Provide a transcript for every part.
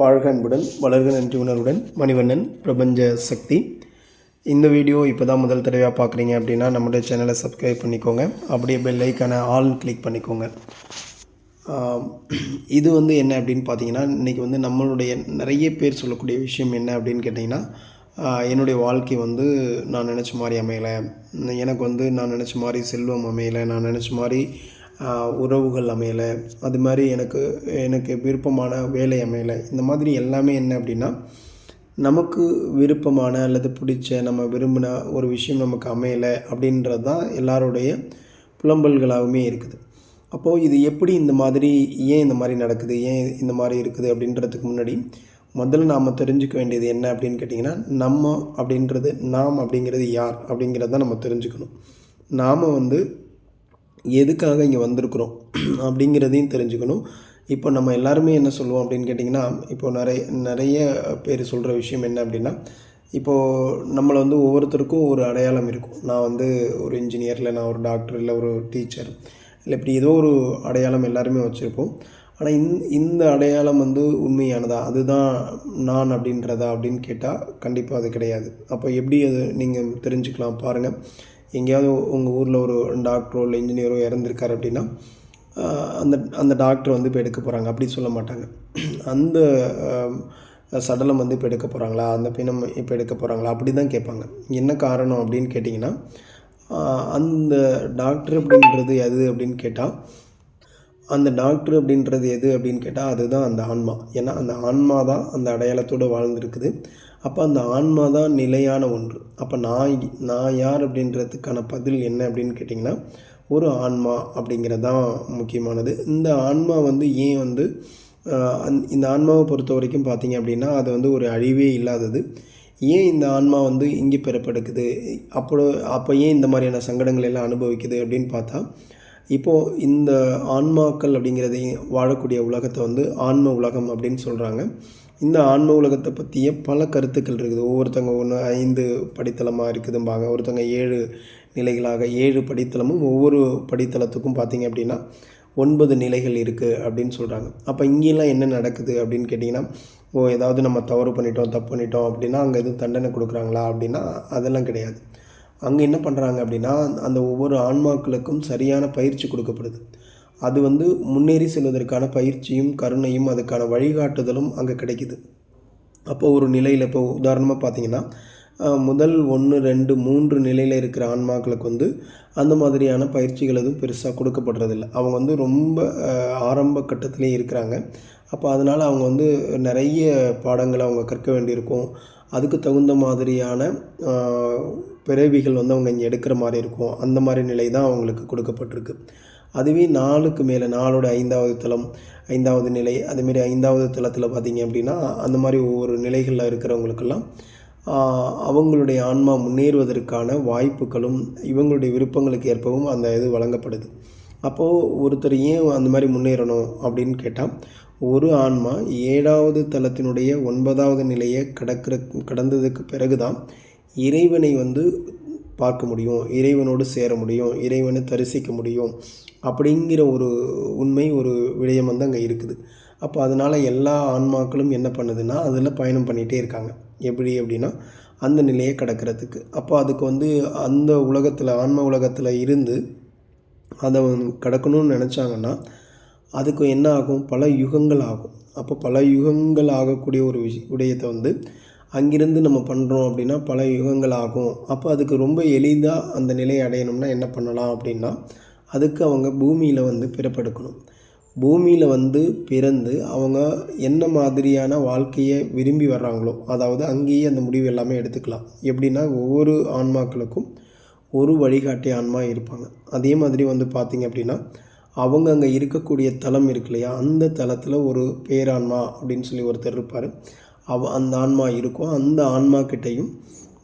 வாழ்க அன்புடன் வளர்க நன்றி உணர்வுடன் மணிவண்ணன் பிரபஞ்ச சக்தி. இந்த வீடியோ இப்போ தான் முதல் தடவையாக பார்க்குறீங்க அப்படின்னா நம்முடைய சேனலை சப்ஸ்கிரைப் பண்ணிக்கோங்க. அப்படியே பெல் ஐக்கான ஆல் கிளிக் பண்ணிக்கோங்க. இது வந்து என்ன அப்படின்னு பார்த்தீங்கன்னா இன்றைக்கி வந்து நம்மளுடைய நிறைய பேர் சொல்லக்கூடிய விஷயம் என்ன அப்படின்னு கேட்டிங்கன்னா என்னுடைய வாழ்க்கை வந்து நான் நினச்ச மாதிரி அமையலை. எனக்கு வந்து நான் நினச்ச மாதிரி செல்வம் அமையலை. நான் நினச்ச மாதிரி உறவுகள் அமையலை. அது மாதிரி எனக்கு எனக்கு விருப்பமான வேலை அமையலை. இந்த மாதிரி எல்லாமே என்ன அப்படின்னா நமக்கு விருப்பமான அல்லது பிடிச்ச நம்ம விரும்பின ஒரு விஷயம் நமக்கு அமையலை அப்படின்றது தான் எல்லாருடைய புலம்பல்களாகவுமே இருக்குது. அப்போது இது எப்படி இந்த மாதிரி ஏன் இந்த மாதிரி நடக்குது ஏன் இந்த மாதிரி இருக்குது அப்படின்றதுக்கு முன்னாடி முதல்ல நாம் தெரிஞ்சுக்க வேண்டியது என்ன அப்படின்னு கேட்டிங்கன்னா நம்ம அப்படின்றது நாம் அப்படிங்கிறது யார் அப்படிங்கிறத நம்ம தெரிஞ்சுக்கணும். நாம் வந்து எதுக்காக இங்கே வந்திருக்கிறோம்? அப்படிங்கிறதையும் தெரிஞ்சுக்கணும். இப்போ நம்ம எல்லாருமே என்ன சொல்லுவோம் அப்படின்னு கேட்டிங்கன்னா இப்போ நிறைய நிறைய பேர் சொல்கிற விஷயம் என்ன அப்படின்னா இப்போது நம்மளை வந்து ஒவ்வொருத்தருக்கும் ஒரு அடையாளம் இருக்கும். நான் வந்து ஒரு இன்ஜினியர் இல்லை நான் ஒரு டாக்டர் இல்லை ஒரு டீச்சர் இல்லை இப்படி ஏதோ ஒரு அடையாளம் எல்லாருமே வச்சுருப்போம். ஆனால் இந் இந்த அடையாளம் வந்து உண்மையானதா? அதுதான் நான் அப்படின்றதா அப்படின்னு கேட்டால் கண்டிப்பாக அது கிடையாது. அப்போ எப்படி அது நீங்கள் தெரிஞ்சுக்கலாம் பாருங்கள் எங்கேயாவது உங்கள் ஊரில் ஒரு டாக்டரோ இல்லை இன்ஜினியரோ இறந்துருக்காரு அப்படின்னா அந்த அந்த டாக்டர் வந்து இப்போ எடுக்க போகிறாங்க அப்படி சொல்ல மாட்டாங்க. அந்த சடலம் வந்து இப்போ எடுக்க போகிறாங்களா அந்த பிணம் இப்போ எடுக்க போகிறாங்களா அப்படி தான் கேட்பாங்க. என்ன காரணம் அப்படின்னு கேட்டிங்கன்னா அந்த டாக்டர் அப்படின்றது எது அப்படின்னு கேட்டால் அந்த டாக்டர் அப்படின்றது எது அப்படின்னு கேட்டால் அதுதான் அந்த ஆன்மா. ஏன்னா அந்த ஆன்மா தான் அந்த அடையாளத்தோடு வாழ்ந்துருக்குது. அப்போ அந்த ஆன்மா தான் நிலையான ஒன்று. அப்போ நான் நான் யார் அப்படின்றதுக்கான பதில் என்ன அப்படின்னு கேட்டிங்கன்னா ஒரு ஆன்மா அப்படிங்கிறது தான் முக்கியமானது. இந்த ஆன்மா வந்து ஏன் வந்து இந்த ஆன்மாவை பொறுத்த வரைக்கும் பார்த்தீங்க அப்படின்னா அது வந்து ஒரு அழிவே இல்லாதது. ஏன் இந்த ஆன்மா வந்து இங்கே பெறப்படுக்குது? அப்போ அப்போ ஏன் இந்த மாதிரியான சங்கடங்கள் எல்லாம் அனுபவிக்குது அப்படின்னு பார்த்தா இப்போது இந்த ஆன்மாக்கள் அப்படிங்கிறதையும் வாழக்கூடிய உலகத்தை வந்து ஆன்ம உலகம் அப்படின்னு சொல்கிறாங்க இந்த ஆன்ம உலகத்தை பற்றிய பல கருத்துக்கள் இருக்குது. ஒவ்வொருத்தவங்க ஒன்று ஐந்து படித்தளமாக இருக்குதும்பாங்க. ஒருத்தவங்க ஏழு நிலைகளாக ஏழு படித்தளமும் ஒவ்வொரு படித்தளத்துக்கும் பார்த்தீங்க அப்படின்னா ஒன்பது நிலைகள் இருக்குது அப்படின்னு சொல்கிறாங்க அப்போ இங்கெல்லாம் என்ன நடக்குது அப்படின்னு கேட்டிங்கன்னா ஓ ஏதாவது நம்ம தவறு பண்ணிட்டோம் தப்பு பண்ணிட்டோம் அப்படின்னா அங்கே எதுவும் தண்டனை கொடுக்குறாங்களா அப்படின்னா அதெல்லாம் கிடையாது. அங்கே என்ன பண்ணுறாங்க அப்படின்னா அந்த ஒவ்வொரு ஆன்மாக்களுக்கும் சரியான பயிற்சி கொடுக்கப்படுது. அது வந்து முன்னேறி செல்வதற்கான பயிற்சியும் கருணையும் அதுக்கான வழிகாட்டுதலும் அங்கே கிடைக்குது. அப்போ ஒரு நிலையில் இப்போ உதாரணமாக பார்த்தீங்கன்னா முதல் ஒன்று ரெண்டு மூன்று நிலையில் இருக்கிற ஆன்மாக்களுக்கு வந்து அந்த மாதிரியான பயிற்சிகள் எதுவும் பெருசாக கொடுக்கப்படுறதில்ல. அவங்க வந்து ரொம்ப ஆரம்ப கட்டத்திலே இருக்கிறாங்க. அப்போ அதனால் அவங்க வந்து நிறைய பாடங்களை அவங்க கற்க வேண்டியிருக்கும். அதுக்கு தகுந்த மாதிரியான பிறவிகள் வந்து அவங்க இங்கே எடுக்கிற மாதிரி இருக்கும். அந்த மாதிரி நிலை தான் அவங்களுக்கு கொடுக்கப்பட்டிருக்கு. அதுவே நாலுக்கு மேலே நாலோட ஐந்தாவது தளம் ஐந்தாவது நிலை அதுமாரி ஐந்தாவது தளத்தில் பார்த்தீங்க அப்படின்னா அந்த மாதிரி ஒவ்வொரு நிலைகளில் இருக்கிறவங்களுக்கெல்லாம் அவங்களுடைய ஆன்மா முன்னேறுவதற்கான வாய்ப்புகளும் இவங்களுடைய விருப்பங்களுக்கு ஏற்பவும் அந்த இது வழங்கப்படுது. அப்போது ஒருத்தர் ஏன் அந்த மாதிரி முன்னேறணும் அப்படின்னு கேட்டால் ஒரு ஆன்மா ஏழாவது தளத்தினுடைய ஒன்பதாவது நிலையை கடக்கிற கடந்ததுக்கு பிறகு தான் இறைவனை வந்து பார்க்க முடியும் இறைவனோடு சேர முடியும் இறைவனை தரிசிக்க முடியும் அப்படிங்கிற ஒரு உண்மை ஒரு விடயம் வந்து அங்கே இருக்குது. அப்போ அதனால் எல்லா ஆன்மாக்களும் என்ன பண்ணுதுன்னா அதில் பயணம் பண்ணிகிட்டே இருக்காங்க. எப்படி அப்படின்னா அந்த நிலையை கடக்கிறதுக்கு. அப்போ அதுக்கு வந்து அந்த உலகத்தில் ஆன்ம உலகத்தில் இருந்து அதை கடக்கணும்னு நினச்சாங்கன்னா அதுக்கு என்ன ஆகும்? பல யுகங்கள் ஆகும் அப்போ பல யுகங்கள் ஆகக்கூடிய ஒரு விஷய விடயத்தை வந்து அங்கிருந்து நம்ம பண்ணுறோம் அப்படின்னா பல யுகங்கள் ஆகும் அப்போ அதுக்கு ரொம்ப எளிதாக அந்த நிலையை அடையணும்னா என்ன பண்ணலாம் அப்படின்னா அதுக்கு அவங்க பூமியில் வந்து பிறப்பெடுக்கணும். பூமியில் வந்து பிறந்து அவங்க என்ன மாதிரியான வாழ்க்கையை விரும்பி வர்றாங்களோ அதாவது அங்கேயே அந்த முடிவு எல்லாமே எடுத்துக்கலாம். எப்படின்னா ஒவ்வொரு ஆன்மாக்களுக்கும் ஒரு வழிகாட்டி ஆன்மா இருப்பாங்க. அதே மாதிரி வந்து பார்த்திங்க அப்படின்னா அவங்க அங்கே இருக்கக்கூடிய தலம் இருக்கு இல்லையா? அந்த தலத்தில் ஒரு பேரான்மா அப்படின்னு சொல்லி ஒருத்தர் இருப்பார். அவ அந்த ஆன்மா இருக்கும். அந்த ஆன்மா கிட்டேயும்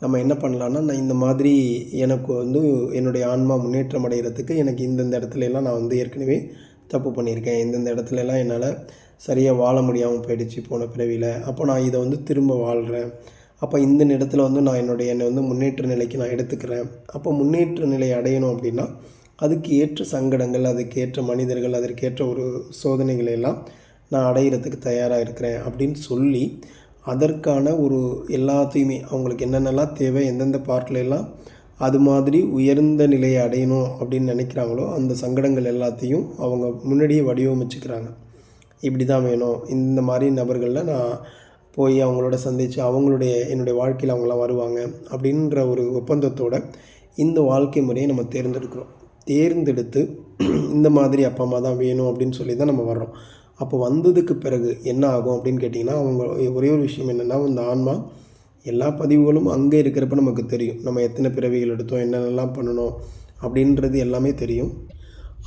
நம்ம என்ன பண்ணலான்னா நான் இந்த மாதிரி எனக்கு வந்து என்னுடைய ஆன்மா முன்னேற்றம் அடைகிறதுக்கு எனக்கு இந்தந்த இடத்துல எல்லாம் நான் வந்து ஏற்கனவே தப்பு பண்ணியிருக்கேன். இந்தந்த இடத்துலலாம் என்னால் சரியாக வாழ முடியாமல் போயிடுச்சு போன பிறவியில். அப்போ நான் இதை வந்து திரும்ப வாழ்கிறேன் அப்போ இந்த இடத்துல வந்து நான் என்னுடைய என்னை வந்து முன்னேற்ற நிலைக்கு நான் எடுத்துக்கிறேன். அப்போ முன்னேற்ற நிலை அடையணும் அப்படின்னா அதுக்கு ஏற்ற சங்கடங்கள் அதுக்கு ஏற்ற மனிதர்கள் அதற்கேற்ற ஒரு சோதனைகளை எல்லாம் நான் அடையிறதுக்கு தயாராக இருக்கிறேன் அப்படின்னு சொல்லி அதற்கான ஒரு எல்லாத்தையுமே அவங்களுக்கு என்னென்னலாம் தேவை எந்தெந்த பார்ட்ல எல்லாம் அது மாதிரி உயர்ந்த நிலையை அடையணும் அப்படின்னு நினைக்கிறாங்களோ அந்த சங்கடங்கள் எல்லாத்தையும் அவங்க முன்னாடியே வடிவமைச்சுக்கிறாங்க. இப்படி தான் வேணும். இந்த மாதிரி நபர்களில் நான் போய் அவங்களோட சந்தித்து அவங்களுடைய என்னுடைய வாழ்க்கையில் அவங்களாம் வருவாங்க அப்படின்ற ஒரு ஒப்பந்தத்தோடு இந்த வாழ்க்கை முறையை நம்ம தேர்ந்தெடுக்கிறோம். தேர்ந்தெடுத்து இந்த மாதிரி அப்பா அம்மா தான் வேணும் அப்படின்னு சொல்லி தான் நம்ம வர்றோம். அப்போ வந்ததுக்கு பிறகு என்ன ஆகும் அப்படின்னு கேட்டிங்கன்னா அவங்க ஒரே ஒரு விஷயம் என்னென்னா இந்த ஆன்மா எல்லா பதிவுகளும் அங்கே இருக்கிறப்ப நமக்கு தெரியும். நம்ம எத்தனை பிறவிகள் எடுத்தோம் என்னென்னலாம் பண்ணணும் அப்படின்றது எல்லாமே தெரியும்.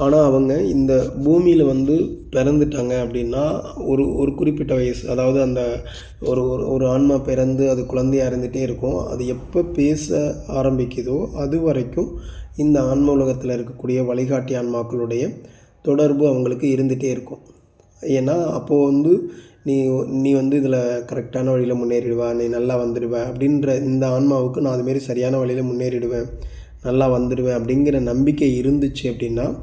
ஆனால் அவங்க இந்த பூமியில் வந்து பிறந்துட்டாங்க அப்படின்னா ஒரு ஒரு குறிப்பிட்ட வயசு அதாவது அந்த ஒரு ஒரு ஒரு ஆன்மா பிறந்து அது குழந்தையாக இருந்துகிட்டே இருக்கும். அது எப்போ பேச ஆரம்பிக்குதோ அது வரைக்கும் இந்த ஆன்ம உலகத்தில் இருக்கக்கூடிய வழிகாட்டி ஆன்மாக்களுடைய தொடர்பு அவங்களுக்கு இருந்துகிட்டே இருக்கும். ஏன்னா அப்போது வந்து நீ நீ வந்து இதில் கரெக்டான வழியில் முன்னேறிடுவ நீ நல்லா வந்துடுவ அப்படின்ற இந்த ஆன்மாவுக்கு நான் அதுமாரி சரியான வழியில் முன்னேறிடுவேன் நல்லா வந்துடுவேன் அப்படிங்கிற நம்பிக்கை இருந்துச்சு அப்படின்னா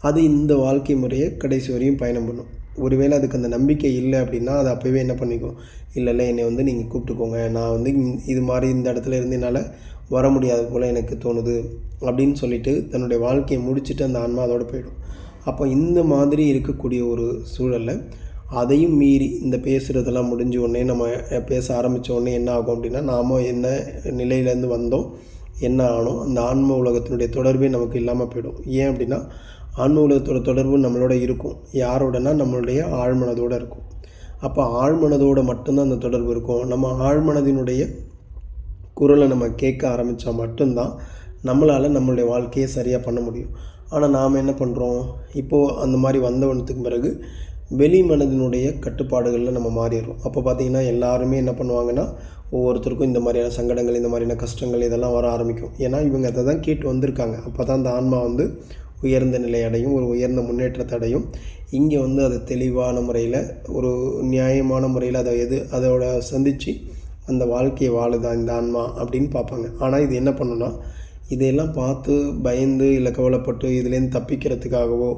அது இந்த வாழ்க்கை முறையை கடைசி வரையும் பயணம் பண்ணும். ஒருவேளை அதுக்கு அந்த நம்பிக்கை இல்லை அப்படின்னா அது அப்போவே என்ன பண்ணிக்கும்? இல்லை இல்லை என்னை வந்து நீங்கள் கூப்பிட்டுக்கோங்க. நான் வந்து இது மாதிரி இந்த இடத்துல இருந்து என்னால் வர முடியாது போல் எனக்கு தோணுது அப்படின்னு சொல்லிட்டு தன்னுடைய வாழ்க்கையை முடிச்சுட்டு அந்த ஆன்மா அதோட போயிடும். அப்போ இந்த மாதிரி இருக்கக்கூடிய ஒரு சூழலில் அதையும் மீறி இந்த பேசுகிறதெல்லாம் முடிஞ்ச உடனே நம்ம பேச ஆரம்பித்த உடனே என்ன ஆகும் அப்படின்னா நாம் என்ன நிலையிலேருந்து வந்தோம் என்ன ஆனோம் அந்த ஆன்ம உலகத்தினுடைய தொடர்பே நமக்கு இல்லாமல் போயிடும். ஏன் அப்படின்னா ஆன்ம உலகத்தோட தொடர்பு நம்மளோட இருக்கும். யாரோடனா நம்மளுடைய ஆழ்மனதோடு இருக்கும். அப்போ ஆழ்மனதோடு மட்டும்தான் அந்த தொடர்பு இருக்கும். நம்ம ஆழ்மனதினுடைய குரலை நம்ம கேட்க ஆரம்பித்தா மட்டும்தான் நம்மளால் நம்மளுடைய வாழ்க்கையை சரியாக பண்ண முடியும். ஆனால் நாம் என்ன பண்ணுறோம் இப்போது அந்த மாதிரி வந்தவனத்துக்கு பிறகு வெளி மனதினுடைய கட்டுப்பாடுகளில் நம்ம மாறிடுறோம். அப்போ பார்த்திங்கன்னா எல்லாருமே என்ன பண்ணுவாங்கன்னா ஒவ்வொருத்தருக்கும் இந்த மாதிரியான சங்கடங்கள் இந்த மாதிரியான கஷ்டங்கள் இதெல்லாம் வர ஆரம்பிக்கும். ஏன்னா இவங்க அதை தான் கேட்டு வந்திருக்காங்க. அப்போ தான் அந்த ஆன்மா வந்து உயர்ந்த நிலையடையும் ஒரு உயர்ந்த முன்னேற்றத்தை அடையும். இங்கே வந்து அதை தெளிவான முறையில் ஒரு நியாயமான முறையில் அதை எது அதோட சந்தித்து அந்த வாழ்க்கையை வாழுதா இந்த ஆன்மா அப்படின்னு பார்ப்பாங்க. ஆனால் இது என்ன பண்ணுன்னா இதையெல்லாம் பார்த்து பயந்து இல்லை கவலைப்பட்டு இதுலேருந்து தப்பிக்கிறதுக்காகவோ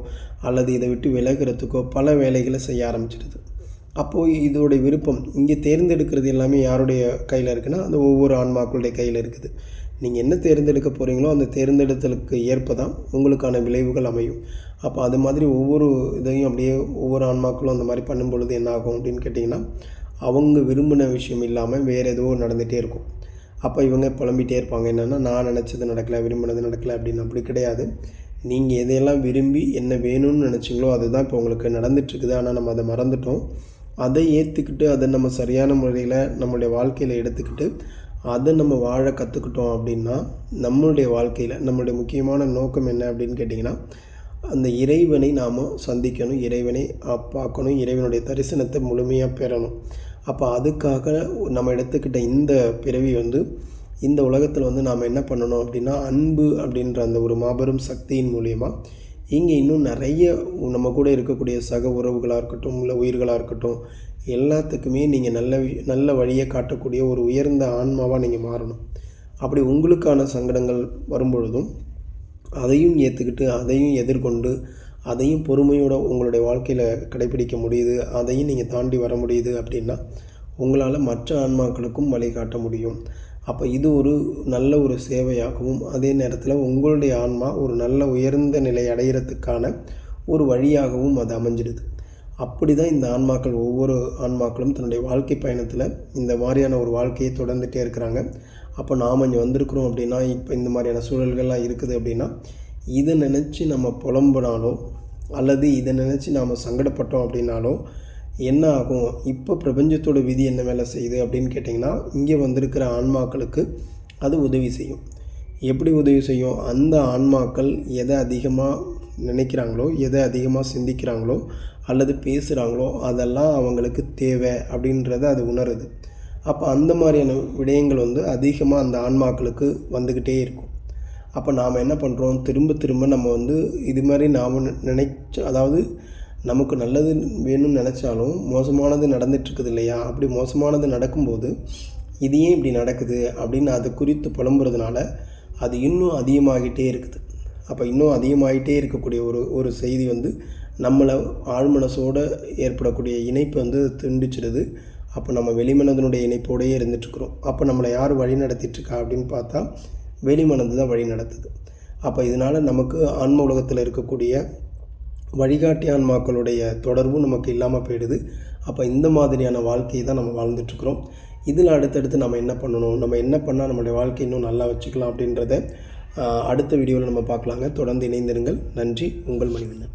அல்லது இதை விட்டு விலகிறதுக்கோ பல வேலைகளை செய்ய ஆரம்பிச்சிடுது. அப்போது இதோடைய விருப்பம் இங்கே தேர்ந்தெடுக்கிறது எல்லாமே யாருடைய கையில் இருக்குன்னா அது ஒவ்வொரு ஆன்மாக்களுடைய கையில் இருக்குது. நீங்கள் என்ன தேர்ந்தெடுக்க போகிறீங்களோ அந்த தேர்ந்தெடுத்தலுக்கு ஏற்ப தான் உங்களுக்கான விளைவுகள் அமையும். அப்போ அது மாதிரி ஒவ்வொரு இதையும் அப்படியே ஒவ்வொரு ஆன்மாக்களும் அந்த மாதிரி பண்ணும் பொழுது என்ன ஆகும் அப்படின்னு கேட்டிங்கன்னா அவங்க விரும்பின விஷயம் இல்லாமல் வேறு ஏதோ நடந்துகிட்டே இருக்கும். அப்போ இவங்க புலம்பிகிட்டே இருப்பாங்க. என்னென்னா நான் நினச்சது நடக்கலை விரும்பினது நடக்கலை அப்படின்னு. அப்படி கிடையாது. நீங்கள் எதையெல்லாம் விரும்பி என்ன வேணும்னு நினச்சிங்களோ அதுதான் இப்போ உங்களுக்கு நடந்துட்டுருக்குது. ஆனால் நம்ம அதை மறந்துட்டோம். அதை ஏற்றுக்கிட்டு அதை நம்ம சரியான முறையில் நம்மளுடைய வாழ்க்கையில் எடுத்துக்கிட்டு அதை நம்ம வாழ கற்றுக்கிட்டோம் அப்படின்னா நம்மளுடைய வாழ்க்கையில் நம்மளுடைய முக்கியமான நோக்கம் என்ன அப்படின்னு கேட்டிங்கன்னா அந்த இறைவனை நாம் சந்திக்கணும் இறைவனை பார்க்கணும் இறைவனுடைய தரிசனத்தை முழுமையாக பெறணும். அப்போ அதுக்காக நம்ம எடுத்துக்கிட்ட இந்த பிறவி வந்து இந்த உலகத்தில் வந்து நாம் என்ன பண்ணணும் அப்படின்னா அன்பு அப்படின்ற அந்த ஒரு மாபெரும் சக்தியின் மூலயமா இங்கே இன்னும் நிறைய நம்ம கூட இருக்கக்கூடிய சக உறவுகளாக இருக்கட்டும் இல்லை உயிர்களாக இருக்கட்டும் எல்லாத்துக்குமே நீங்கள் நல்ல நல்ல வழியை காட்டக்கூடிய ஒரு உயர்ந்த ஆன்மாவாக நீங்கள் மாறணும். அப்படி உங்களுக்கான சங்கடங்கள் வரும்பொழுதும் அதையும் ஏற்றுக்கிட்டு அதையும் எதிர்கொண்டு அதையும் பொறுமையோட உங்களுடைய வாழ்க்கையில் கடைபிடிக்க முடியுது அதையும் நீங்கள் தாண்டி வர முடியுது அப்படின்னா உங்களால் மற்ற ஆன்மாக்களுக்கும் வழிகாட்ட முடியும். அப்போ இது ஒரு நல்ல ஒரு சேவையாகவும் அதே நேரத்தில் உங்களுடைய ஆன்மா ஒரு நல்ல உயர்ந்த நிலை அடையிறதுக்கான ஒரு வழியாகவும் அது அமைஞ்சிடுது. அப்படி தான் இந்த ஆன்மாக்கள் ஒவ்வொரு ஆன்மாக்களும் தன்னுடைய வாழ்க்கை பயணத்தில் இந்த மாதிரியான ஒரு வாழ்க்கையை தொடர்ந்துகிட்டே இருக்கிறாங்க. அப்போ நாம் இங்கே வந்திருக்கிறோம் அப்படின்னா இப்போ இந்த மாதிரியான சூழல்கள்லாம் இருக்குது அப்படின்னா இதை நினச்சி நம்ம புலம்புனாலோ அல்லது இதை நினச்சி நாம் சங்கடப்பட்டோம் அப்படின்னாலோ என்ன ஆகும்? இப்போ பிரபஞ்சத்தோட விதி என்ன வேலை செய்யுது அப்படின்னு கேட்டிங்கன்னா இங்கே வந்திருக்கிற ஆன்மாக்களுக்கு அது உதவி செய்யும். எப்படி உதவி செய்யும்? அந்த ஆன்மாக்கள் எதை அதிகமாக நினைக்கிறாங்களோ எதை அதிகமாக சிந்திக்கிறாங்களோ அல்லது பேசுகிறாங்களோ அதெல்லாம் அவங்களுக்கு தேவை அப்படின்றத அது உணருது. அப்போ அந்த மாதிரியான விடயங்கள் வந்து அதிகமாக அந்த ஆன்மாக்களுக்கு வந்துக்கிட்டே இருக்கும். அப்போ நாம் என்ன பண்ணுறோம் திரும்ப திரும்ப நம்ம வந்து இது மாதிரி நாம் நினைச்ச அதாவது நமக்கு நல்லது வேணும்னு நினச்சாலும் மோசமானது நடந்துட்டுருக்குது இல்லையா? அப்படி மோசமானது நடக்கும்போது இது ஏன் இப்படி நடக்குது? அப்படின்னு அது குறித்து புலம்புறதுனால அது இன்னும் அதிகமாகிட்டே இருக்குது. அப்போ இன்னும் அதிகமாகிட்டே இருக்கக்கூடிய ஒரு ஒரு செய்தி வந்து நம்மளை ஆழ்மனசோடு ஏற்படக்கூடிய இணைப்பு வந்து துண்டிச்சிடுது. அப்போ நம்ம வெளிமனதனுடைய இணைப்போடையே இருந்துகிட்ருக்குறோம் அப்போ நம்மளை யார் வழி நடத்திட்டுருக்கா அப்படின்னு பார்த்தா வெளிமனது தான் வழி நடத்துது. அப்போ இதனால் நமக்கு ஆன்ம உலகத்தில் இருக்கக்கூடிய வழிகாட்டி ஆன்மாக்களுடைய தொடர்பும் நமக்கு இல்லாமல் போயிடுது. அப்போ இந்த மாதிரியான வாழ்க்கையை தான் நம்ம வாழ்ந்துட்டுருக்குறோம். இதில் அடுத்தடுத்து நம்ம என்ன பண்ணணும்? நம்ம என்ன பண்ணால் நம்மளுடைய வாழ்க்கை இன்னும் நல்லா வச்சுக்கலாம் அப்படின்றத அடுத்த வீடியோவில் நம்ம பார்க்கலாங்க. தொடர்ந்து இணைந்திருங்கள். நன்றி. உங்கள் மணிவண்ணன்.